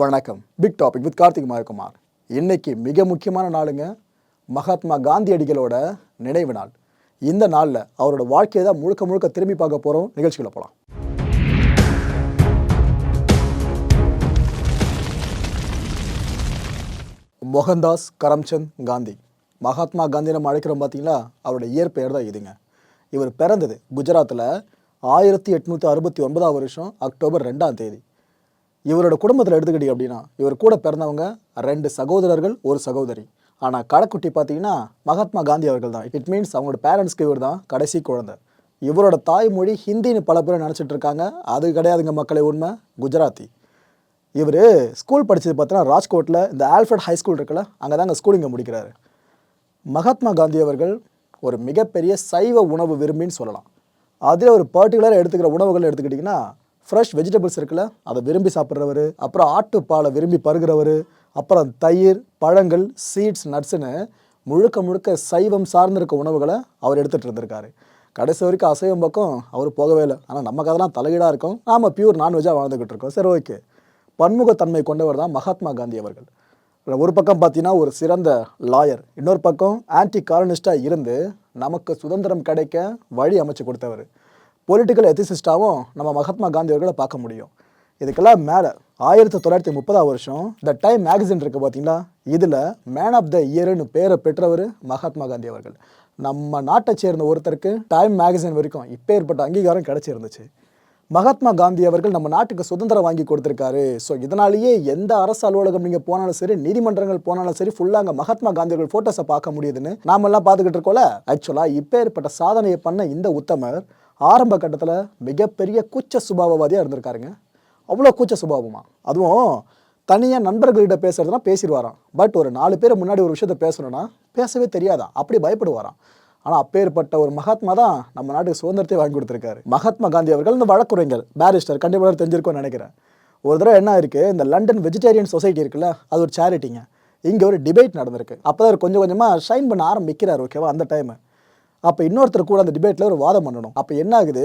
வணக்கம். Big topic with Karthik Kumar இன்னைக்கு மிக முக்கியமான நாளுங்க. மகாத்மா காந்தியடிகளோட நினைவு நாள். இந்த நாளில் அவரோட வாழ்க்கையை தான் முழுக்க முழுக்க திரும்பி பார்க்க போகிறோம் நிகழ்ச்சிகளை போகலாம் மோகன்தாஸ் கரம்சந்த் காந்தி. மகாத்மா காந்தி நம்ம அழைக்கிறோம் பார்த்தீங்களா அவரோட இயற்பெயர் தான் இதுங்க. இவர் பிறந்தது குஜராத்தில் ஆயிரத்தி எட்நூற்றி அறுபத்தி ஒன்பதாம் வருஷம் அக்டோபர் ரெண்டாம் தேதி. இவரோட குடும்பத்தில் எடுத்துக்கிட்டீங்க அப்படின்னா இவர் கூட பிறந்தவங்க ரெண்டு சகோதரர்கள் ஒரு சகோதரி. ஆனால் கடைக்குட்டி பார்த்தீங்கன்னா மகாத்மா காந்தி அவர்கள் தான். இட் மீன்ஸ் அவங்களோட பேரண்ட்ஸ்க்கு இவர் தான் கடைசி குழந்தை. இவரோட தாய்மொழி ஹிந்தின்னு பல பேர் நினச்சிட்டு இருக்காங்க. அது கிடையாதுங்க மக்களை உண்மை. குஜராத்தி. இவர் ஸ்கூல் படித்தது பார்த்தீங்கன்னா ராஜ்கோட்டில் இந்த ஆல்ஃபர்ட் ஹை ஸ்கூல் இருக்குல்ல அங்கே தான் அங்கே ஸ்கூலிங்க முடிக்கிறாரு. மகாத்மா காந்தி அவர்கள் ஒரு மிகப்பெரிய சைவ உணவு விரும்பின்னு சொல்லலாம். அதில் ஒரு பர்டிகுலராக எடுத்துக்கிற உணவுகள் எடுத்துக்கிட்டிங்கன்னா ஃப்ரெஷ் வெஜிடபிள்ஸ் இருக்குல்ல அதை விரும்பி சாப்பிட்றவர் அப்புறம் ஆட்டுப்பாலை விரும்பி பருகிறவர் அப்புறம் தயிர் பழங்கள் சீட்ஸ் நட்ஸுன்னு முழுக்க முழுக்க சைவம் சார்ந்து இருக்க உணவுகளை அவர் எடுத்துகிட்டு இருந்திருக்காரு. கடைசி வரைக்கும் அசைவம் பக்கம் அவர் போகவே இல்லை. ஆனால் நமக்கு அதெல்லாம் தலையீடாக இருக்கும். நாம் பியூர் நான்வெஜ்ஜாக வாழ்ந்துக்கிட்டு இருக்கோம். சரி ஓகே பன்முகத்தன்மை கொண்டவர் தான் மகாத்மா காந்தி அவர்கள். ஒரு பக்கம் பார்த்தீங்கன்னா ஒரு சிறந்த லாயர் இன்னொரு பக்கம் ஆன்டி காலனிஸ்டாக இருந்து நமக்கு சுதந்திரம் கிடைக்க வழி அமைச்சு கொடுத்தவர். பொலிட்டிக்கல் எத்திசிஸ்டாகவும் நம்ம மகாத்மா காந்தி அவர்களை பார்க்க முடியும். இதுக்கெல்லாம் மேலே ஆயிரத்தி தொள்ளாயிரத்தி முப்பதாம் வருஷம் த டைம் மேகசின் இருக்குது பார்த்தீங்களா இதில் மேன் ஆஃப் த இயர்னு பேரை பெற்றவர் மகாத்மா காந்தி அவர்கள். நம்ம நாட்டை சேர்ந்த ஒருத்தருக்கு டைம் மேகசின் வரைக்கும் இப்போ ஏற்பட்ட அங்கீகாரம் கிடச்சிருந்துச்சு. மகாத்மா காந்தி அவர்கள் நம்ம நாட்டுக்கு சுதந்திரம் வாங்கி கொடுத்துருக்காரு. ஸோ இதனாலேயே எந்த அரசு அலுவலகம் நீங்கள் போனாலும் சரி நீதிமன்றங்கள் போனாலும் சரி ஃபுல்லாக அங்கே மகாத்மா காந்தியர்கள் ஃபோட்டோஸை பார்க்க முடியுதுன்னு நாமெல்லாம் பார்த்துக்கிட்டு இருக்கோம்ல? ஆக்சுவலாக இப்போ ஏற்பட்ட சாதனையை பண்ண இந்த உத்தமர் ஆரம்ப கட்டத்தில் மிகப்பெரிய கூச்ச சுபாவவாதியாக இருந்திருக்காருங்க. அவ்வளோ கூச்ச சுபாவமா. அதுவும் தனியாக நண்பர்கள்கிட்ட பேசுகிறதுனா பேசிடுவாராம். பட் ஒரு நாலு பேர் முன்னாடி ஒரு விஷயத்த பேசணும்னா பேசவே தெரியாதான் அப்படி பயப்படுவாராம். ஆனால் அப்பேற்பட்ட ஒரு மகாத்மா தான் நம்ம நாட்டுக்கு சுதந்திரத்தை வாங்கி கொடுத்துருக்காரு. மகாத்மா காந்தி அவர்கள் இந்த வழக்குரைஞர் பேரிஸ்டர் கண்டிப்பாக தெரிஞ்சிருக்கோம்னு நினைக்கிறேன். ஒரு தடவை என்ன இருக்குது இந்த லண்டன் வெஜிடேரியன் சொசைட்டி இருக்குல்ல அது ஒரு சேரிட்டிங்க இங்கே ஒரு டிபேட் நடந்திருக்கு. அப்போ தான் கொஞ்சம் கொஞ்சமாக ஷைன் பண்ண ஆரம்பிக்கிறார் ஓகேவா அந்த டைமு அப்போ இன்னொருத்தர் கூட அந்த டிபேட்டில் ஒரு வாதம் பண்ணணும். அப்போ என்ன ஆகுது?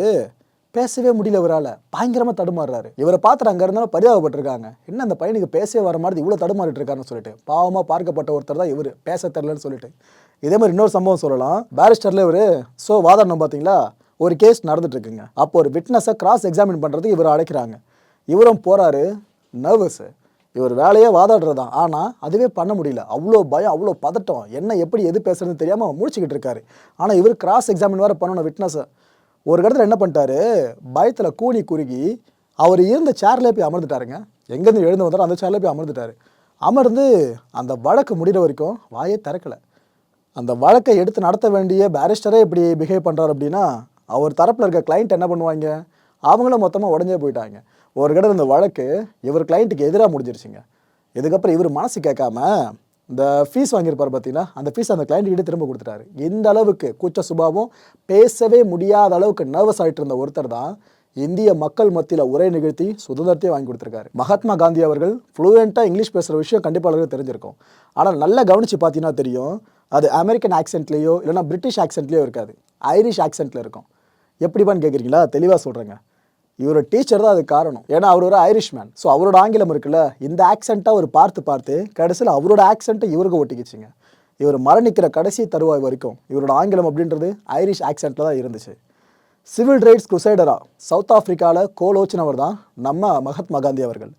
பேசவே முடியல இவரால். பயங்கரமாக தடுமாறுறாரு. இவரை பார்த்துட்டு அங்கே இருந்தாலும் பரிதாபப்பட்டிருக்காங்க. என்ன அந்த பையனுக்கு பேசவே வர மாதிரி இவ்வளோ தடுமாறிட்டு இருக்காருன்னு சொல்லிட்டு. பாவமாக பார்க்கப்பட்ட ஒருத்தர் தான் இவர். பேச தெரிலன்னு சொல்லிட்டு. இதே மாதிரி இன்னொரு சம்பவம் சொல்லலாம். பேரிஸ்டரில் இவர் ஸோ வாதாடணும் பார்த்தீங்களா? ஒரு கேஸ் நடந்துட்டு இருக்குங்க. அப்போ ஒரு விட்னஸை கிராஸ் எக்ஸாமின் பண்ணுறதுக்கு இவர் அழைக்கிறாங்க. இவரும் போகிறாரு நர்வஸு இவர் வேலையே வாதாடுறது தான் ஆனால் அதுவே பண்ண முடியல. அவ்வளோ பயம் அவ்வளோ பதட்டம். என்ன எப்படி எது பேசுறதுன்னு தெரியாமல் முடிச்சுக்கிட்டு இருக்காரு. ஆனால் இவர் கிராஸ் எக்ஸாமின் வேறு பண்ணணும் விட்னஸை ஒரு இடத்துல என்ன பண்ணிட்டாரு? பயத்தில் கூனி குறுகி அவர் இருந்த சேர்லேயே போய் அமர்ந்துட்டாருங்க. எங்கேருந்து எழுந்து வந்தாரோ அந்த சேர்லேயே போய் அமர்ந்துட்டாரு. அமர்ந்து அந்த வழக்கு முடிகிற வரைக்கும் வாயே திறக்கலை. அந்த வழக்கை எடுத்து நடத்த வேண்டிய பேரிஸ்டரே இப்படி பிஹேவ் பண்ணுறாரு அப்படின்னா அவர் தரப்பில் இருக்க கிளைண்ட் என்ன பண்ணுவாங்க? அவங்களும் மொத்தமாக உடஞ்சே போயிட்டாங்க. ஒரு கடை இந்த வழக்கு இவர் கிளைண்ட்டுக்கு எதிராக முடிஞ்சிருச்சுங்க. இதுக்கப்புறம் இவர் மனசு கேட்காம இந்த ஃபீஸ் வாங்கியிருப்பார் பார்த்தீங்கன்னா அந்த ஃபீஸ் அந்த client திரும்ப கொடுத்துட்டாரு. இந்த அளவுக்கு கூச்ச சுபாவம் பேசவே முடியாத அளவுக்கு நர்வஸ் ஆகிட்டு இருந்த ஒருத்தர் தான் இந்திய மக்கள் மத்தியில் உரை நிகழ்த்தி சுதந்திரத்தை வாங்கி கொடுத்துருக்காரு. மகாத்மா காந்தி அவர்கள் ஃப்ளூயண்ட்டாக இங்கிலீஷ் பேசுகிற விஷயம் கண்டிப்பாக எல்லாருக்கும் தெரிஞ்சிருக்கும். ஆனால் நல்லா கவனித்து பார்த்தீங்கன்னா தெரியும் அது அமெரிக்கன் ஆக்சென்ட்லேயோ இல்லைன்னா பிரிட்டிஷ் ஆக்சென்ட்லேயோ இருக்காது. ஐரிஷ் ஆக்சென்ட்டில் இருக்கும். எப்படிப்பான்னு கேட்குறீங்களா? தெளிவாக சொல்கிறேங்க இவர் டீச்சர் தான் அது காரணம். ஏன்னா அவர் ஒரு ஐரிஷ் மேன் ஸோ அவரோட ஆங்கிலம் இருக்குல்ல இந்த ஆக்சென்ட்டாக அவர் பார்த்து பார்த்து கடைசியில் அவரோட ஆக்சென்ட்டை இவருக்கு ஒட்டிக்கிச்சிங்க. இவர் மரணிக்கிற கடைசி தருவாய் வரைக்கும் இவரோட ஆங்கிலம் அப்படின்றது ஐரிஷ் ஆக்சென்ட்டில் தான் இருந்துச்சு. சிவில் ரைட்ஸ் குசைடராக சவுத் ஆஃப்ரிக்காவில் கோலோச்சினவர் தான் நம்ம மகாத்மா காந்தி அவர்கள்.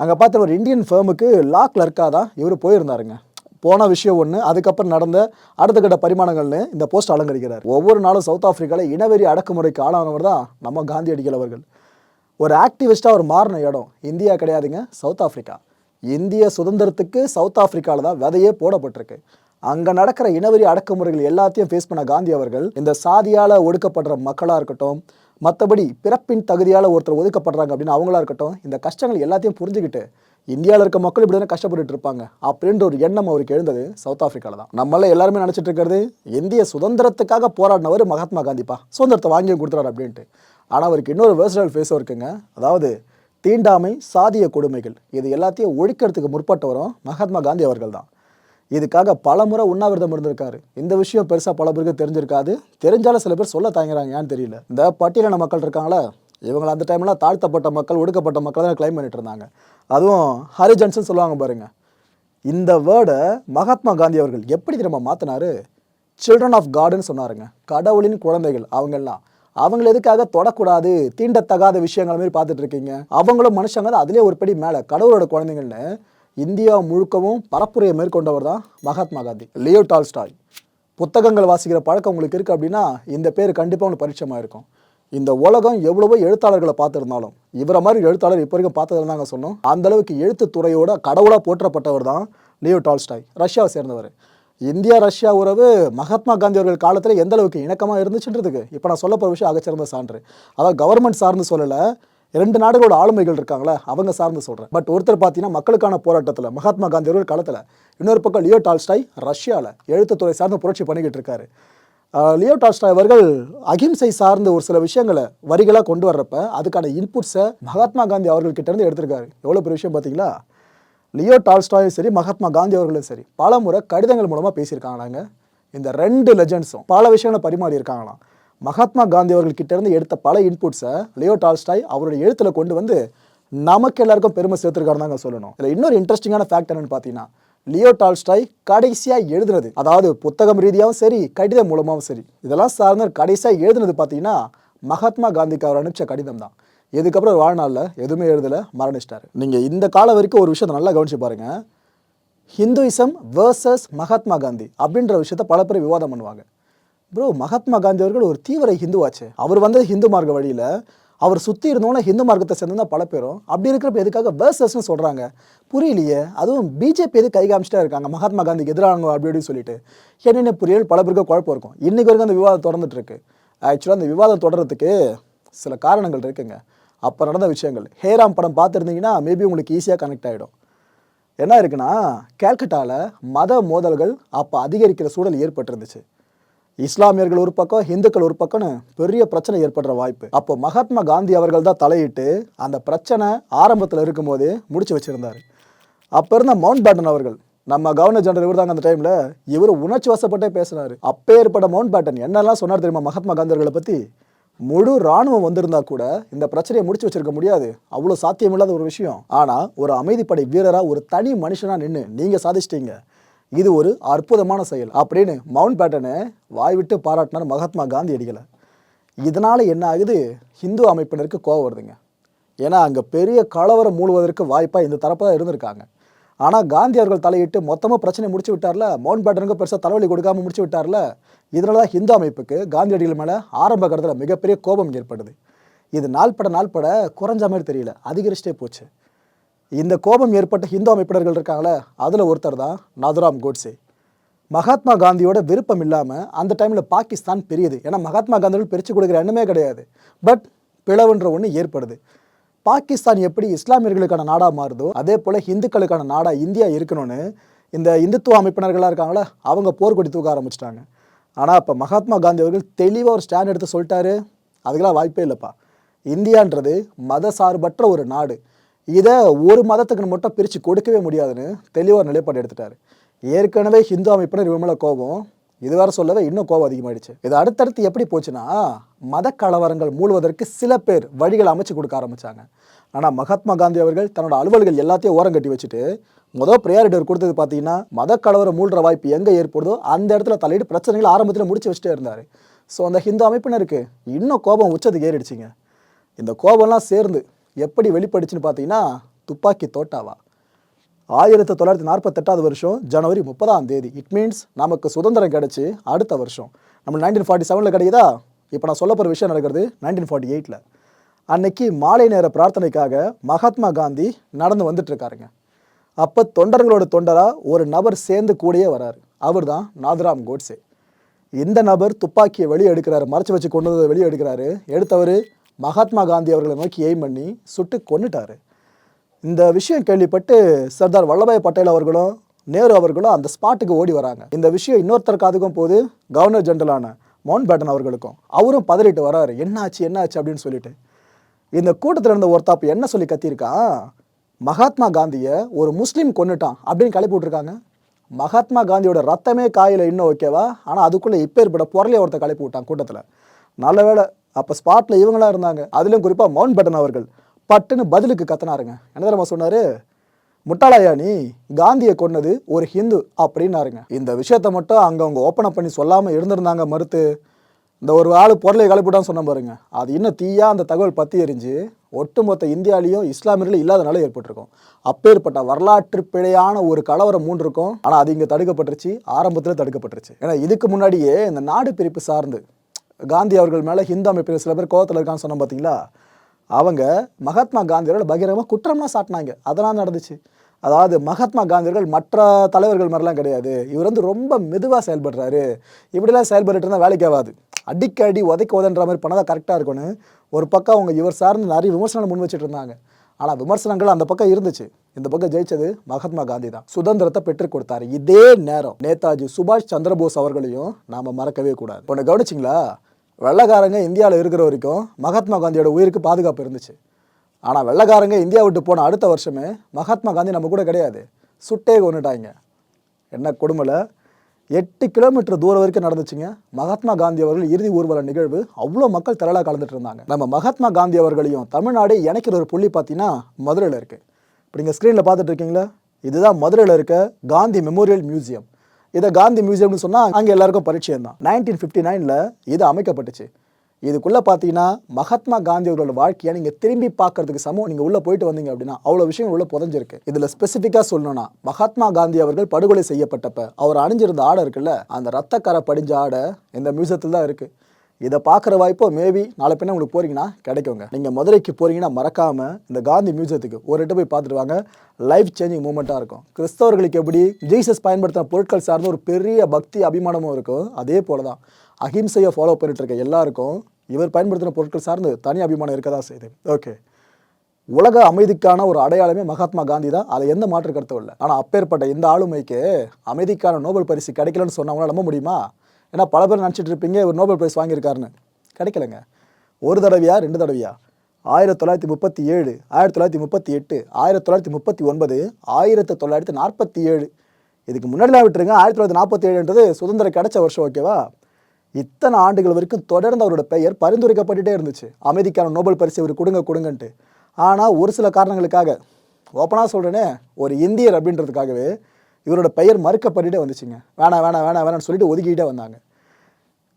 அங்கே பார்த்த ஒரு இந்தியன் ஃபேமுக்கு லா கிளர்க்காக தான் இவர் போயிருந்தாருங்க. போன விஷயம் ஒன்று அதுக்கப்புறம் நடந்த அடுத்த கட்ட பரிமாணங்கள்னு இந்த போஸ்ட் அலங்கரிக்கிறார். ஒவ்வொரு நாளும் சவுத் ஆஃப்ரிக்காவில் இனவெறி அடக்குமுறைக்கு ஆளானவர் தான் நம்ம காந்தியடிகள் அவர்கள். ஒரு ஆக்டிவிஸ்டாக ஒரு மாறின இடம் இந்தியா கிடையாதுங்க சவுத் ஆஃப்ரிக்கா இந்திய சுதந்திரத்துக்கு சவுத் ஆஃப்ரிக்காவில் தான் விதையே போடப்பட்டிருக்கு. அங்கே நடக்கிற இனவெறி அடக்குமுறைகள் எல்லாத்தையும் ஃபேஸ் பண்ண காந்தி அவர்கள் இந்த சாதியால் ஒடுக்கப்படுற மக்களாக இருக்கட்டும் மற்றபடி பிறப்பின் தகுதியால் ஒருத்தர் ஒதுக்கப்படுறாங்க அப்படின்னு அவங்களா இருக்கட்டும் இந்த கஷ்டங்கள் எல்லாத்தையும் புரிஞ்சுக்கிட்டு இந்தியாவில் இருக்க மக்கள் இப்படி தானே கஷ்டப்பட்டுட்டு இருப்பாங்க அப்படின்ற ஒரு எண்ணம் அவருக்கு எழுந்தது சவுத் ஆஃப்ரிக்காவில் தான். நம்மள எல்லாருமே நினச்சிட்டு இருக்கிறது இந்திய சுதந்திரத்துக்காக போராடினவர் மகாத்மா காந்திப்பா. சுதந்திரத்தை வாங்கி கொடுத்துறாரு அப்படின்ட்டு. ஆனால் அவருக்கு இன்னொரு வேர்சனல் ஃபேஸும் இருக்குங்க. அதாவது தீண்டாமை சாதிய கொடுமைகள் இது எல்லாத்தையும் ஒழிக்கிறதுக்கு முற்பட்டவரும் மகாத்மா காந்தி அவர்கள் தான். இதுக்காக பல முறை உண்ணாவிரதம் இருந்திருக்காரு. இந்த விஷயம் பெருசாக பல பேருக்கு தெரிஞ்சிருக்காது. தெரிஞ்சாலும் சில பேர் சொல்ல தயங்குறாங்க ஏன்னு தெரியல. இந்த பட்டியலின மக்கள் இருக்காங்களா இவங்களை அந்த டைம்லாம் தாழ்த்தப்பட்ட மக்கள் ஒடுக்கப்பட்ட மக்கள் தான் கிளைம் பண்ணிட்டு இருந்தாங்க. அதுவும் ஹரிஜன்ஸ்னு சொல்லுவாங்க பாருங்கள் இந்த வேர்டை மகாத்மா காந்தி அவர்கள் எப்படி திரும்ப மாற்றினாரு சில்ட்ரன் ஆஃப் காடுன்னு சொன்னாருங்க. கடவுளின் குழந்தைகள் அவங்கெல்லாம். அவங்கள எதுக்காக தொடக்கூடாது? தீண்டத்தகாத விஷயங்கள் மாதிரி பார்த்துட்டு இருக்கீங்க. அவங்களும் மனுஷங்க தான். அதுலேயே ஒரு படி மேலே கடவுளோட குழந்தைங்கள்னு இந்தியா முழுக்கவும் பரப்புரையை மேற்கொண்டவர் தான் மகாத்மா காந்தி. Leo Tolstoy. புத்தகங்கள் வாசிக்கிற பழக்கம் உங்களுக்கு இருக்குது அப்படின்னா இந்த பேர் கண்டிப்பாக உங்களுக்கு பரிச்சயமாக இருக்கும். இந்த உலகம் எவ்வளவோ எழுத்தாளர்களை பார்த்துருந்தாலும் இவரை மாதிரி எழுத்தாளர் இப்போ வரைக்கும் பார்த்ததில் நாங்கள் சொன்னோம். அந்தளவுக்கு எழுத்துத்துறையோட எழுத்து துறையோட கடவுளாக போற்றப்பட்டவர் தான் லியோ டால்ஸ்டாய் ரஷ்யாவை சேர்ந்தவர். இந்தியா ரஷ்யா உறவு மகாத்மா காந்தி அவர்கள் காலத்தில் எந்த அளவுக்கு இணக்கமாக இருந்துச்சுன்றதுக்கு இப்போ நான் சொல்ல போகிற விஷயம் அகச்சிறந்த சான்று. அதாவது கவர்மெண்ட் சார்ந்து சொல்லலை ரெண்டு நாடுகளோட ஆளுமைகள் இருக்காங்களே அவங்க சார்ந்து சொல்கிறேன் பட் ஒருத்தர் பார்த்தீங்கன்னா மக்களுக்கான போராட்டத்தில் மகாத்மா காந்தி அவர்கள் காலத்தில் இன்னொரு பக்கம் லியோ டால்ஸ்டாய் ரஷ்யாவில் எழுத்துத்துறை சார்ந்து புரட்சி பண்ணிக்கிட்டு இருக்காரு. லியோ டால்ஸ்டாய் அவர்கள் அகிம்சை சார்ந்த ஒரு சில விஷயங்களை வரிகளாக கொண்டு வர்றப்ப அதுக்கான இன்புட்ஸை மகாத்மா காந்தி அவர்கள்கிட்ட இருந்து எடுத்திருக்காரு. எவ்வளோ பெரிய விஷயம் பார்த்தீங்களா? லியோ டால்ஸ்டாயும் சரி மகாத்மா காந்தி அவர்களும் சரி பல முறை கடிதங்கள் மூலமாக பேசியிருக்காங்களாங்க. இந்த ரெண்டு லெஜண்ட்ஸும் பல விஷயங்களை பரிமாறி இருக்காங்களாம் மகாத்மா காந்தி அவர்கள் கிட்டேருந்து எடுத்த பல இன்புட்ஸை லியோ டால்ஸ்டாய் அவருடைய எழுத்தில் கொண்டு வந்து நமக்கு எல்லாருக்கும் பெருமை சேர்த்துருக்காரு தாங்க சொல்லணும். இதில் இன்னொரு இன்ட்ரெஸ்டிங்கான ஃபேக்ட் என்னன்னு பார்த்தீங்கன்னா லியோ டால்ஸ்டாய் கடைசியாக எழுதுனது. அதாவது புத்தகம் ரீதியாகவும் சரி கடிதம் மூலமாகவும் சரி. இதெல்லாம் சார்ந்த கடைசியாக எழுதுனது பார்த்தீங்கன்னா மகாத்மா காந்திக்கு அவர் அனுப்பிச்ச கடிதம் தான். இதுக்கப்புறம் வாழ்நாளில் எதுவுமே எழுதலை மரணிச்சிட்டாரு. நீங்கள் இந்த காலம் வரைக்கும் ஒரு விஷயத்தை நல்லா கவனிச்சு பாருங்கள் ஹிந்துயிசம் வேர்சஸ் மகாத்மா காந்தி அப்படின்ற விஷயத்த பல பேர் விவாதம் பண்ணுவாங்க. ப்ரோ மகாத்மா காந்தி அவர்கள் ஒரு தீவிர ஹிந்துவாச்சு. அவர் வந்தது ஹிந்து மார்க்க வழியில். அவர் சுற்றி இருந்தோன்னே ஹிந்து மார்க்கத்தை சேர்ந்து பல பேரும். அப்படி இருக்கிறப்ப எதுக்காக வேர்சஸ்ன்னு சொல்கிறாங்க புரியலையே. அதுவும் பிஜேபி எது கை காமிச்சிட்டே இருக்காங்க? மகாத்மா காந்திக்கு எதிரானவங்க அப்படி இப்படின்னு சொல்லிட்டு. என்னென்ன புரியல்? பல பேருக்கு குழப்பம் இருக்கும். இன்றைக்கு வரைக்கும் அந்த விவாதம் தொடர்ந்துட்டு இருக்கு. ஆக்சுவலாக அந்த விவாதம் தொடர்றதுக்கு சில காரணங்கள் இருக்குங்க. அப்போ நடந்த விஷயங்கள். ஹேராம் படம் பார்த்துருந்தீங்கன்னா மேபி உங்களுக்கு ஈஸியாக கனெக்ட் ஆகிடும் என்ன இருக்குன்னா கேல்கட்டாவில் மத மோதல்கள் அப்போ அதிகரிக்கிற சூழல் ஏற்பட்டிருந்துச்சு. இஸ்லாமியர்கள் ஒரு பக்கம் இந்துக்கள் ஒரு பக்கம்னு பெரிய பிரச்சனை ஏற்படுற வாய்ப்பு. அப்போ மகாத்மா காந்தி அவர்கள் தான் தலையிட்டு அந்த பிரச்சனை ஆரம்பத்தில் இருக்கும்போதே முடிச்சு வச்சிருந்தார். அப்போ இருந்த மவுண்ட் பேட்டன் அவர்கள் நம்ம கவர்னர் ஜெனரல் இவர் தாங்க அந்த டைமில் இவர் உணர்ச்சி வசப்பட்டே அப்போ ஏற்பட்ட மவுண்ட் பேட்டன் என்னெல்லாம் சொன்னார் தெரியுமா மகாத்மா காந்தி அவர்களை பற்றி முழு ராணுவம் வந்திருந்தா கூட இந்த பிரச்சனையை முடிச்சு வச்சிருக்க முடியாது. அவ்வளோ சாத்தியமில்லாத ஒரு விஷயம். ஆனால் ஒரு அமைதிப்படை வீரராக ஒரு தனி மனுஷனாக நின்று நீங்கள் சாதிச்சிட்டீங்க. இது ஒரு அற்புதமான செயல் அப்படின்னு மவுண்ட் பேட்டனை வாய் விட்டு பாராட்டினார் மகாத்மா காந்தி அடிகளை. இதனால் என்ன ஆகுது? ஹிந்து அமைப்பினருக்கு கோவம் வருதுங்க. ஏன்னா அங்கே பெரிய கலவரம் மூழுவதற்கு வாய்ப்பாக இந்த தரப்பாக தான் இருந்திருக்காங்க. ஆனால் காந்தி அவர்கள் தலையிட்டு மொத்தமாக பிரச்சனை முடிச்சு விட்டார்ல மவுண்ட் பேட்டனுக்கு பெருசாக தலைவலி கொடுக்காம முடிச்சு விட்டார்ல இதனால தான் ஹிந்து அமைப்புக்கு காந்தியடிகள் மேலே ஆரம்ப கட்டத்தில் மிகப்பெரிய கோபம் ஏற்படுது. இது நாள்பட நாள்பட குறைஞ்ச மாதிரி தெரியல அதிகரிச்சிட்டே போச்சு. இந்த கோபம் ஏற்பட்ட ஹிந்து அமைப்பினர்கள் இருக்காங்களே அதில் ஒருத்தர் தான் நாதுராம் கோட்ஸே. மகாத்மா காந்தியோட விருப்பம் இல்லாமல் அந்த டைமில் பாகிஸ்தான் பெரியது. ஏன்னா மகாத்மா காந்தியோட பிரித்து கொடுக்குற எண்ணமே கிடையாது. பட் பிளவுன்ற ஒன்று ஏற்படுது. பாகிஸ்தான் எப்படி இஸ்லாமியர்களுக்கான நாடாக மாறுதோ அதே போல் ஹிந்துக்களுக்கான நாடாக இந்தியா இருக்கணும்னு இந்த இந்துத்துவ அமைப்பினர்களாக இருக்காங்களே அவங்க போர்க்கொடி தூக்க ஆரம்பிச்சிட்டாங்க. ஆனால் இப்போ மகாத்மா காந்தி அவர்கள் தெளிவாக ஒரு ஸ்டாண்ட் எடுத்து சொல்லிட்டாரு. அதுக்கெல்லாம் வாய்ப்பே இல்லைப்பா. இந்தியான்றது மத சார்பற்ற ஒரு நாடு. இதை ஒரு மதத்துக்கு மட்டும் பிரித்து கொடுக்கவே முடியாதுன்னு தெளிவாக நிலைப்பாடு எடுத்துட்டார். ஏற்கனவே ஹிந்து அமைப்பினர் இவங்க மேலே கோபம். இதுவரை சொல்லவே இன்னும் கோபம் அதிகமாயிடுச்சு. இது அடுத்தடுத்து எப்படி போச்சுன்னா மத கலவரங்கள் மூழ்வதற்கு சில பேர் வழிகள் அமைச்சு கொடுக்க ஆரம்பிச்சாங்க. ஆனால் மகாத்மா காந்தி அவர்கள் தன்னோட அலுவல்கள் எல்லாத்தையும் ஓரம் கட்டி வச்சுட்டு முதல் ப்ரையாரிட்டி அவர் கொடுத்தது பார்த்தீங்கன்னா மத கலவரம் மூழ்கிற வாய்ப்பு எங்கே ஏற்படுதோ அந்த இடத்துல தலையிட்டு பிரச்சனைகள் ஆரம்பத்தில் முடிச்சு வச்சுட்டே இருந்தார். ஸோ அந்த ஹிந்து அமைப்பினருக்கு இன்னும் கோபம் உச்சத்துக்கு ஏறிடுச்சிங்க. இந்த கோபம்லாம் சேர்ந்து எப்படி வெளிப்படுச்சுன்னு பார்த்தீங்கன்னா துப்பாக்கி தோட்டாவா? ஆயிரத்தி தொள்ளாயிரத்தி நாற்பத்தெட்டாவது வருஷம் ஜனவரி முப்பதாம் தேதி. இட் மீன்ஸ் நமக்கு சுதந்திரம் கிடச்சி அடுத்த வருஷம். நம்ம நைன்டீன் ஃபார்ட்டி செவனில் கிடைக்குதா? இப்போ நான் சொல்ல போகிற விஷயம் நடக்கிறது நைன்டீன் ஃபார்ட்டி எயிட்டில் அன்னைக்கு மாலை நேர பிரார்த்தனைக்காக மகாத்மா காந்தி நடந்து வந்துட்டுருக்காருங்க. அப்போ தொண்டர்களோட தொண்டராக ஒரு நபர் சேர்ந்து கூடயே வராரு. அவர் தான் நாதுராம் கோட்ஸே. இந்த நபர் துப்பாக்கியை வெளியே எடுக்கிறாரு மறைச்சி வச்சு கொண்டு வந்து வெளியே எடுக்கிறாரு. எடுத்தவர் மகாத்மா காந்தி அவர்களை நோக்கி எய்ம் பண்ணி சுட்டு கொன்னுட்டாரு. இந்த விஷயம் கேள்விப்பட்டு சர்தார் வல்லபாய் பட்டேல் அவர்களும் நேரு அவர்களும் அந்த ஸ்பாட்டுக்கு ஓடி வராங்க. இந்த விஷயம் இன்னொருத்தர் காதுக்கும் போது கவர்னர் ஜெனரலான மவுண்ட் பேட்டன் அவர்களுக்கும். அவரும் பதறிட்டு வராரு. என்னாச்சு என்னாச்சு அப்படின்னு சொல்லிட்டு. இந்த கூட்டத்தில் இருந்த ஒருத்தாப்பு என்ன சொல்லி கத்தியிருக்கான் மகாத்மா காந்தியை ஒரு முஸ்லீம் கொன்னுட்டான் அப்படின்னு கிளப்பி விட்ருக்காங்க மகாத்மா காந்தியோட ரத்தமே காயில் இன்னும் ஓகேவா? ஆனால் அதுக்குள்ளே இப்போ ஏற்பட பொருளையை ஒருத்தர் கிளப்பி விட்டான் கூட்டத்தில். நல்ல வேளை அப்போ ஸ்பாட்டில் இவங்களாம் இருந்தாங்க. அதுலேயும் குறிப்பாக மவுண்ட் பட்டன் அவர்கள் பட்டுன்னு பதிலுக்கு கத்தினாருங்க. என்ன தெரியுமா சொன்னார்? முட்டாளாயா நீ? காந்தியை கொன்னது ஒரு ஹிந்து அப்படின்னாருங்க. இந்த விஷயத்த மட்டும் அங்கே அவங்க ஓப்பன் அப் பண்ணி சொல்லாமல் இருந்திருந்தாங்க மறுத்து. இந்த ஒரு ஆள் பொருளை கலப்பிட்டான்னு சொன்ன பாருங்க. அது இன்னும் தீயாக அந்த தகவல் பற்றி எரிஞ்சு ஒட்டுமொத்த இந்தியாலையும் இஸ்லாமியர்கள் இல்லாத ஏற்பட்டிருக்கும். அப்பேற்பட்ட வரலாற்று பிழையான ஒரு கலவரம் மூன்று இருக்கும் ஆனால் அது இங்கே தடுக்கப்பட்டுருச்சு. ஆரம்பத்தில் தடுக்கப்பட்டுருச்சு. ஏன்னா இதுக்கு முன்னாடியே இந்த நாடு பிரிப்பு சார்ந்து காந்தி அவர்கள் மேலே ஹிந்து அமைப்பினர் சில பேர் கோவத்தில் இருக்கான்னு சொன்னோம் பார்த்தீங்களா அவங்க மகாத்மா காந்தியோட பகிரமாக குற்றம்லாம் சாட்டினாங்க. அதெல்லாம் நடந்துச்சு. அதாவது மகாத்மா காந்தியர்கள் மற்ற தலைவர்கள் மாதிரிலாம் கிடையாது. இவர் வந்து ரொம்ப மெதுவாக செயல்படுறாரு. இப்படிலாம் செயல்பட்டு இருந்தால் வேலைக்கு ஆகாது. அடிக்கடி உதைக்க உதன்ற மாதிரி பண்ணால் கரெக்டாக இருக்கணும் ஒரு பக்கம் அவங்க இவர் சார்ந்து நிறைய விமர்சனம் முன் வச்சுட்டு இருந்தாங்க. ஆனால் விமர்சனங்கள் அந்த பக்கம் இருந்துச்சு. இந்த பக்கம் ஜெயிச்சது மகாத்மா காந்தி தான். சுதந்திரத்தை பெற்றுக் கொடுத்தாரு. இதே நேரம் நேதாஜி சுபாஷ் சந்திரபோஸ் அவர்களையும் நாம் மறக்கவே கூடாது. ஒன்று கவனிச்சிங்களா? வெள்ளைக்காரங்க இந்தியாவில் இருக்கிற வரைக்கும் மகாத்மா காந்தியோட உயிருக்கு பாதுகாப்பு இருந்துச்சு. ஆனால் வெள்ளைக்காரங்க இந்தியா விட்டு போன அடுத்த வருஷமே மகாத்மா காந்தி நம்ம கூட கிடையாது. சுட்டே கொண்டுட்டாங்க என்ன கொடுமையில் எட்டு கிலோமீட்டர் தூரம் வரைக்கும் நடந்துச்சுங்க. மகாத்மா காந்தி அவர்கள் இறுதி ஊர்வல நிகழ்வு. அவ்வளோ மக்கள் திரளாக கலந்துட்டு இருந்தாங்க. நம்ம மகாத்மா காந்தி அவர்களையும் தமிழ்நாடு இணைக்கிற ஒரு புள்ளி பார்த்தீங்கன்னா மதுரையில் இருக்குது இப்போ நீங்கள் ஸ்க்ரீனில் பார்த்துட்டு இருக்கீங்களா? இதுதான் மதுரையில் இருக்க காந்தி மெமோரியல் மியூசியம் இதை காந்தி மியூசியம்னு சொன்னால் அங்கே எல்லாருக்கும் பரிச்சயம் தான் நைன்டீன் ஃபிஃப்டி நைனில் இது அமைக்கப்பட்டுச்சு. இதுக்குள்ளே பார்த்தீங்கன்னா மகாத்மா காந்தி அவர்களோட வாழ்க்கையை நீங்கள் திரும்பி பார்க்கறதுக்கு சமம். நீங்கள் உள்ளே போயிட்டு வந்தீங்க அப்படின்னா அவ்வளோ விஷயங்கள் உள்ளே புதஞ்சிருக்கு. இதில் ஸ்பெசிஃபிக்காக சொல்லணும்னா மகாத்மா காந்தி அவர்கள் படுகொலை செய்யப்பட்டப்ப அவர் அணிஞ்சிருந்த ஆடை இருக்குல்ல அந்த ரத்தக்கரை படிஞ்ச ஆடை இந்த மியூசியத்தில் தான் இருக்குது இதை பார்க்குற வாய்ப்போ மேபி நாளை பின்ன உங்களுக்கு போகிறீங்கன்னா கிடைக்குங்க. நீங்கள் மதுரைக்கு போகிறீங்கன்னா மறக்காமல் இந்த காந்தி மியூசியத்துக்கு ஒரு இடம் போய் பார்த்துட்டு வாங்க. லைஃப் சேஞ்சிங் மூமெண்ட்டாக இருக்கும். கிறிஸ்தவர்களுக்கு எப்படி ஜீசஸ் பயன்படுத்தின பொருட்கள் சார்ந்த ஒரு பெரிய பக்தி அபிமானமும் இருக்கும். அதே போல தான் அஹிம்சையை ஃபாலோ பண்ணிட்டு இருக்க எல்லாருக்கும் இவர் பயன்படுத்தின பொருட்கள் சார்ந்து தனி அபிமானம் இருக்க தான் செய்யுது. ஓகே உலக அமைதிக்கான ஒரு அடையாளமே மகாத்மா காந்தி தான். அதை எந்த மாற்று கருத்தும் இல்லை. ஆனால் அப்பேற்பட்ட இந்த ஆளுமைக்கு அமைதிக்கான நோபல் பரிசு கிடைக்கலன்னு சொன்னவங்களால் நம்ப முடியுமா? ஏன்னா பல பேர் நினச்சிட்டு இருப்பீங்க ஒரு நோபல் பிரைஸ் வாங்கியிருக்காருன்னு. கிடைக்கலங்க. ஒரு தடவையா ரெண்டு தடவையா? ஆயிரத்தி தொள்ளாயிரத்தி முப்பத்தி ஏழு ஆயிரத்தி தொள்ளாயிரத்தி முப்பத்தி எட்டு ஆயிரத்தி தொள்ளாயிரத்தி முப்பத்தி ஒன்பது ஆயிரத்தி தொள்ளாயிரத்தி நாற்பத்தி ஏழு. இதுக்கு முன்னாடிலாம் விட்டுருங்க ஆயிரத்தி தொள்ளாயிரத்தி நாற்பத்தி ஏழுன்றது சுதந்திரம் கிடைச்ச வருஷம் ஓகேவா இத்தனை ஆண்டுகள் வரைக்கும் தொடர்ந்து அவரோட பெயர் பரிந்துரைக்கப்பட்டுட்டே இருந்துச்சு. அமைதிக்கான நோபல் பரிசு இவர் கொடுங்க கொடுங்கன்ட்டு. ஆனால் ஒரு சில காரணங்களுக்காக ஓப்பனாக சொல்கிறேனே ஒரு இந்தியர் அப்படின்றதுக்காகவே இவரோட பெயர் மறுக்கப்பட்டுட்டே வந்துச்சுங்க. வேணாம் வேணாம் வேணாம் வேணாம்னு சொல்லிட்டு ஒதுக்கிட்டே வந்தாங்க.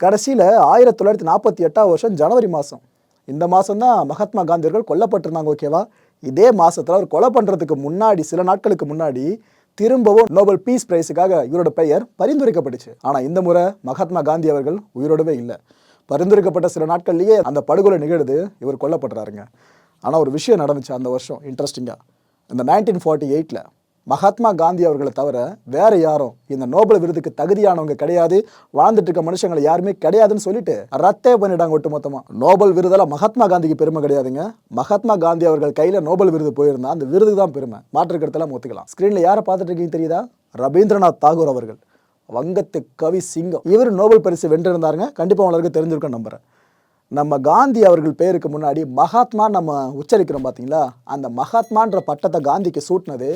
கடைசியில் ஆயிரத்தி தொள்ளாயிரத்தி நாற்பத்தி எட்டாம் வருஷம் ஜனவரி மாதம் இந்த மாதம் தான் மகாத்மா காந்தியர்கள் கொல்லப்பட்டிருந்தாங்க ஓகேவா இதே மாதத்தில் அவர் கொலை பண்ணுறதுக்கு முன்னாடி சில நாட்களுக்கு முன்னாடி திரும்பவும் நோபல் பீஸ் பிரைஸுக்காக இவரோட பெயர் பரிந்துரைக்கப்பட்டுச்சு. ஆனால் இந்த முறை மகாத்மா காந்தி அவர்கள் உயிரோடவே இல்லை. பரிந்துரைக்கப்பட்ட சில நாட்கள்லேயே அந்த படுகொலை நிகழுது இவர் கொல்லப்படுறாருங்க. ஆனால் ஒரு விஷயம் நடந்துச்சு அந்த வருஷம் இன்ட்ரெஸ்டிங்காக இந்த நைன்டீன் ஃபார்ட்டி எயிட்டில் மகாத்மா காந்தி அவர்களை தவிர வேற யாரும் இந்த நோபல் விருதுக்கு தகுதியானவங்க கிடையாது. வாழ்ந்துட்டு இருக்க மனுஷங்களை யாருமே கிடையாதுன்னு சொல்லிட்டு ரத்தே பண்ணிட்டாங்க ஒட்டுமொத்தமா. நோபல் விருதெல்லாம் மகாத்மா காந்திக்கு பெருமை கிடையாதுங்க. மகாத்மா காந்தி அவர்கள் கையில நோபல் விருது போயிருந்தா அந்த விருதுக்கு தான் பெருமை. மாற்று கருத்தெல்லாம் ஒத்துக்கலாம். ஸ்கிரீன்ல யாரை பார்த்துட்டு இருக்கீங்க தெரியுதா? ரவீந்திரநாத் தாகூர் அவர்கள். வங்கத்து கவி சிங்கம். இவர் நோபல் பரிசு வென்றிருந்தாருங்க. கண்டிப்பாக உங்களுக்கு தெரிஞ்சிருக்க நம்புறேன். நம்ம காந்தி அவர்கள் பேருக்கு முன்னாடி மகாத்மா நம்ம உச்சரிக்கிறோம் பார்த்தீங்களா அந்த மகாத்மான்ற பட்டத்தை காந்திக்கு சூட்டினது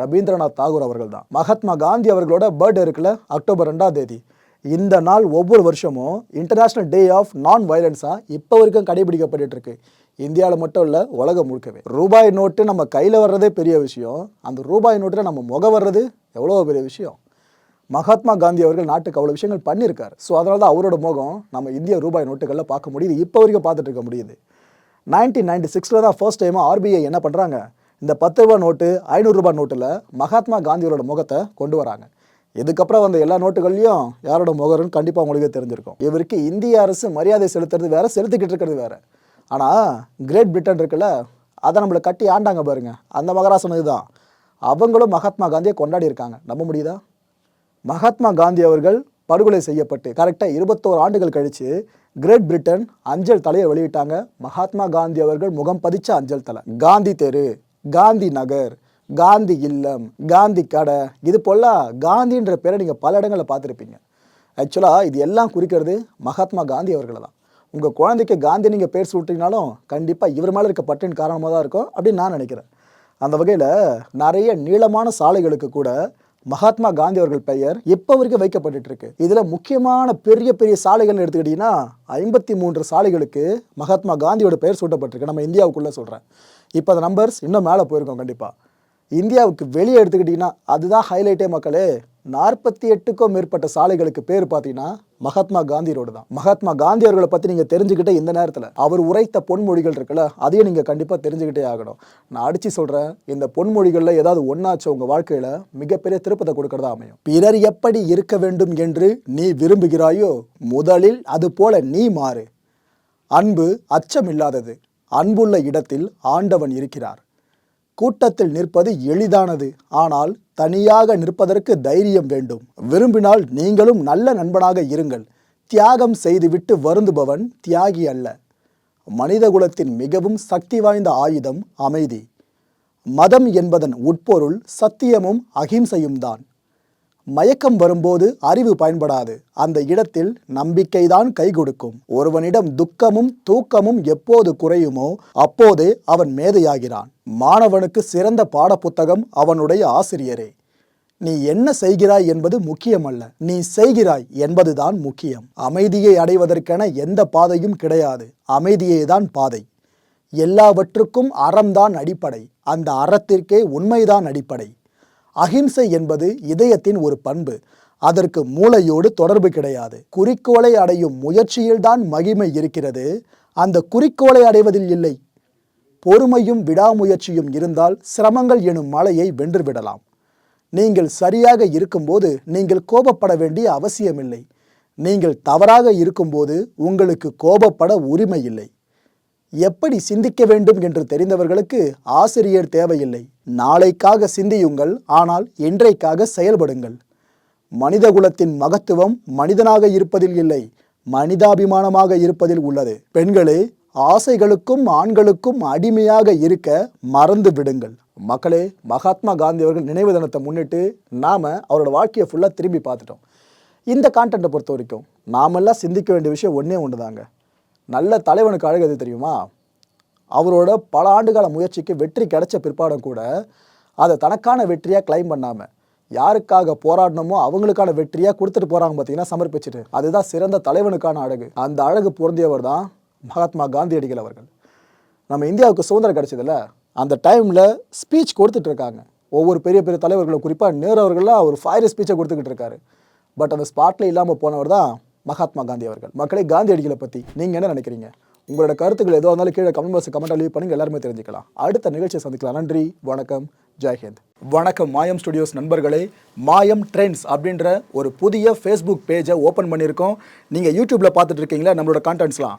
ரவீந்திரநாத் தாகூர் அவர்கள் தான் மகாத்மா காந்தி அவர்களோட பர்த்டே இருக்குல்ல அக்டோபர் ரெண்டாம் தேதி. இந்த நாள் ஒவ்வொரு வருஷமும் இன்டர்நேஷ்னல் டே ஆஃப் நான் வயலன்ஸாக இப்போ வரைக்கும் கடைபிடிக்கப்பட்டு இருக்கு. இந்தியாவில் மட்டும் இல்லை உலகம் முழுக்கவே. ரூபாய் நோட்டு நம்ம கையில் வர்றதே பெரிய விஷயம். அந்த ரூபாய் நோட்டில் நம்ம முகம் வர்றது எவ்வளோ பெரிய விஷயம். மகாத்மா காந்தி அவர்கள் நாட்டுக்கு அவ்வளோ விஷயங்கள் பண்ணியிருக்காரு. ஸோ அதனால தான் அவரோட முகம் நம்ம இந்திய ரூபாய் நோட்டுகளில் பார்க்க முடியுது. இப்போ வரைக்கும் பார்த்துட்டு இருக்க முடியுது. நைன்டீன் நைன்டி சிக்ஸில் தான் ஃபர்ஸ்ட் டைமாக ஆர்பிஐ என்ன பண்ணுறாங்க இந்த பத்து ரூபா நோட்டு ஐநூறுரூபா நோட்டில் மகாத்மா காந்தியோட முகத்தை கொண்டு வராங்க. இதுக்கப்புறம் வந்த எல்லா நோட்டுகள்லையும் யாரோட முகர்னு கண்டிப்பாக உங்களுக்கே தெரிஞ்சிருக்கும். இவருக்கு இந்திய அரசு மரியாதை செலுத்துறது வேற செலுத்திக்கிட்டு இருக்கிறது வேற. ஆனால் கிரேட் பிரிட்டன் இருக்குல்ல அதை நம்மளை கட்டி ஆண்டாங்க பாருங்க. அந்த மகராசன் இதுதான். அவங்களும் மகாத்மா காந்தியை கொண்டாடி இருக்காங்க. நம்ப முடியுதா? மகாத்மா காந்தி அவர்கள் படுகொலை செய்யப்பட்டு கரெக்டாக இருபத்தோரு ஆண்டுகள் கழித்து கிரேட் பிரிட்டன் அஞ்சல் தலையை வெளியிட்டாங்க. மகாத்மா காந்தி அவர்கள் முகம் பதிச்ச அஞ்சல் தலை. காந்தி தெரு. காந்தி நகர் காந்தி இல்லம் காந்தி கடை இது போல் காந்தின்ற பேரை நீங்கள் பல இடங்களில் பார்த்துருப்பீங்க. ஆக்சுவலாக இது எல்லாம் குறிக்கிறது மகாத்மா காந்தி அவர்களை தான். உங்கள் குழந்தைக்கு காந்தி நீங்கள் பேர் சொல்லிட்டீங்கனாலும் கண்டிப்பாக இவர் மேலே இருக்க பற்றின் காரணமாக தான் இருக்கும் அப்படின்னு நான் நினைக்கிறேன். அந்த வகையில் நிறைய நீளமான சாலைகளுக்கு கூட மகாத்மா காந்தி அவர்கள் பெயர் இப்போ வரைக்கும் வைக்கப்பட்டு இருக்கு இதில் முக்கியமான பெரிய பெரிய சாலைகள்னு எடுத்துக்கிட்டிங்கன்னா ஐம்பத்தி மூன்று சாலைகளுக்கு மகாத்மா காந்தியோட பெயர் சூட்டப்பட்டிருக்கு. நம்ம இந்தியாவுக்குள்ளே சொல்கிறேன் இப்போ அந்த நம்பர்ஸ் இன்னும் மேலே போயிருக்கோம் கண்டிப்பாக இந்தியாவுக்கு வெளியே எடுத்துக்கிட்டிங்கன்னா அதுதான் ஹைலைட்டே மக்களே. நாற்பத்தி எட்டுக்கும் மேற்பட்ட சாலைகளுக்கு பேர் பார்த்தீங்கன்னா மகாத்மா காந்தி ரோடு தான். மகாத்மா காந்தி அவர்களை பற்றி நீங்கள் தெரிஞ்சுக்கிட்ட இந்த நேரத்தில் அவர் உரைத்த பொன்மொழிகள் இருக்குல்ல அதையும் நீங்கள் கண்டிப்பாக தெரிஞ்சுக்கிட்டே ஆகணும். நான் அடித்து சொல்கிறேன் இந்த பொன்மொழிகளில் ஏதாவது ஒன்றாச்சு உங்கள் வாழ்க்கையில் மிகப்பெரிய திருப்பத்தை கொடுக்கறதா அமையும். பிறர் எப்படி இருக்க வேண்டும் என்று நீ விரும்புகிறாயோ முதலில் அது போல நீ மாறு. அன்பு அச்சமில்லாதது. அன்புள்ள இடத்தில் ஆண்டவன் இருக்கிறார். கூட்டத்தில் நிற்பது எளிதானது ஆனால் தனியாக நிற்பதற்கு தைரியம் வேண்டும். விரும்பினால் நீங்களும் நல்ல நண்பனாக இருங்கள். தியாகம் செய்துவிட்டு வருந்துபவன் தியாகி அல்ல. மனிதகுலத்தின் மிகவும் சக்தி வாய்ந்த ஆயுதம் அமைதி. மதம் என்பதன் உட்பொருள் சத்தியமும் அகிம்சையும் தான் மயக்கம் வரும்போது அறிவு பயன்படாது. அந்த இடத்தில் நம்பிக்கைதான் கை கொடுக்கும். ஒருவனிடம் துக்கமும் தூக்கமும் எப்போது குறையுமோ அப்போதே அவன் மேதையாகிறான். மாணவனுக்கு சிறந்த பாடப்புத்தகம் அவனுடைய ஆசிரியரே. நீ என்ன செய்கிறாய் என்பது முக்கியமல்ல. நீ செய்கிறாய் என்பதுதான் முக்கியம். அமைதியை அடைவதற்கென எந்த பாதையும் கிடையாது. அமைதியே தான் பாதை. எல்லாவற்றுக்கும் அறம்தான் அடிப்படை. அந்த அறத்திற்கே உண்மைதான் அடிப்படை. அகிம்சை என்பது இதயத்தின் ஒரு பண்பு. அதற்கு மூளையோடு தொடர்பு கிடையாது. குறிக்கோளை அடையும் முயற்சியில்தான் மகிமை இருக்கிறது. அந்த குறிக்கோளை அடைவதில் இல்லை. பொறுமையும் விடாமுயற்சியும் இருந்தால் சிரமங்கள் எனும் மலையை வென்றுவிடலாம். நீங்கள் சரியாக இருக்கும்போது நீங்கள் கோபப்பட வேண்டிய அவசியமில்லை. நீங்கள் தவறாக இருக்கும்போது உங்களுக்கு கோபப்பட உரிமை இல்லை எப்படி சிந்திக்க வேண்டும் என்று தெரிந்தவர்களுக்கு ஆசிரியர் தேவையில்லை. நாளைக்காக சிந்தியுங்கள் ஆனால் இன்றைக்காக செயல்படுங்கள். மனிதகுலத்தின் மகத்துவம் மனிதனாக இருப்பதில் இல்லை மனிதாபிமானமாக இருப்பதில் உள்ளது. பெண்களே ஆசைகளுக்கும் ஆண்களுக்கும் அடிமையாக இருக்க மறந்து விடுங்கள். மக்களே மகாத்மா காந்தி அவர்கள் நினைவு தினத்தை முன்னிட்டு நாம் அவரோட வாழ்க்கையை ஃபுல்லாக திரும்பி பார்த்துட்டோம். இந்த கான்டென்ட்டை பொறுத்த வரைக்கும் நாமெல்லாம் சிந்திக்க வேண்டிய விஷயம் ஒன்றே ஒன்று தாங்க நல்ல தலைவனுக்கு அழகு எது தெரியுமா? அவரோட பல ஆண்டுகால முயற்சிக்கு வெற்றி கிடைச்ச பிற்பாடும் கூட அதை தனக்கான வெற்றியாக கிளைம் பண்ணாமல் யாருக்காக போராடணுமோ அவங்களுக்கான வெற்றியாக கொடுத்துட்டு போகிறாங்க பார்த்தீங்கன்னா சமர்ப்பிச்சுட்டு அதுதான் சிறந்த தலைவனுக்கான அழகு. அந்த அழகு பொருந்தியவர் தான் மகாத்மா காந்தியடிகள் அவர்கள். நம்ம இந்தியாவுக்கு சுதந்திரம் கிடைச்சதுல அந்த டைமில் ஸ்பீச் கொடுத்துட்டு இருக்காங்க. ஒவ்வொரு பெரிய பெரிய தலைவர்களும் குறிப்பாக நேரு அவர் ஒரு ஃபயர் ஸ்பீச்சை கொடுத்துக்கிட்டு இருக்காரு. பட் அந்த ஸ்பாட்டில் இல்லாமல் போனவர் தான் மகாத்மா காந்தி அவர்கள். மக்களே காந்தியடிகளை பற்றி நீங்கள் என்ன நினைக்கிறீங்க? உங்களோட கருத்துக்கள் எதுவாக இருந்தாலும் கீழே கமெண்ட் பாக்ஸ் கமெண்ட் லீவ் பண்ணுங்க. எல்லாருமே தெரிஞ்சுக்கலாம். அடுத்த நிகழ்ச்சியை சந்திக்கலாம். நன்றி வணக்கம் ஜெய்ஹிந்த் வணக்கம் மாயம் ஸ்டுடியோஸ் நண்பர்களே. மாயம் ட்ரெண்ட்ஸ் அப்படின்ற ஒரு புதிய ஃபேஸ்புக் பேஜை ஓப்பன் பண்ணியிருக்கோம். நீங்கள் யூடியூப்பில் பார்த்துட்டு இருக்கீங்களா? நம்மளோட கான்டென்ட்ஸ்லாம்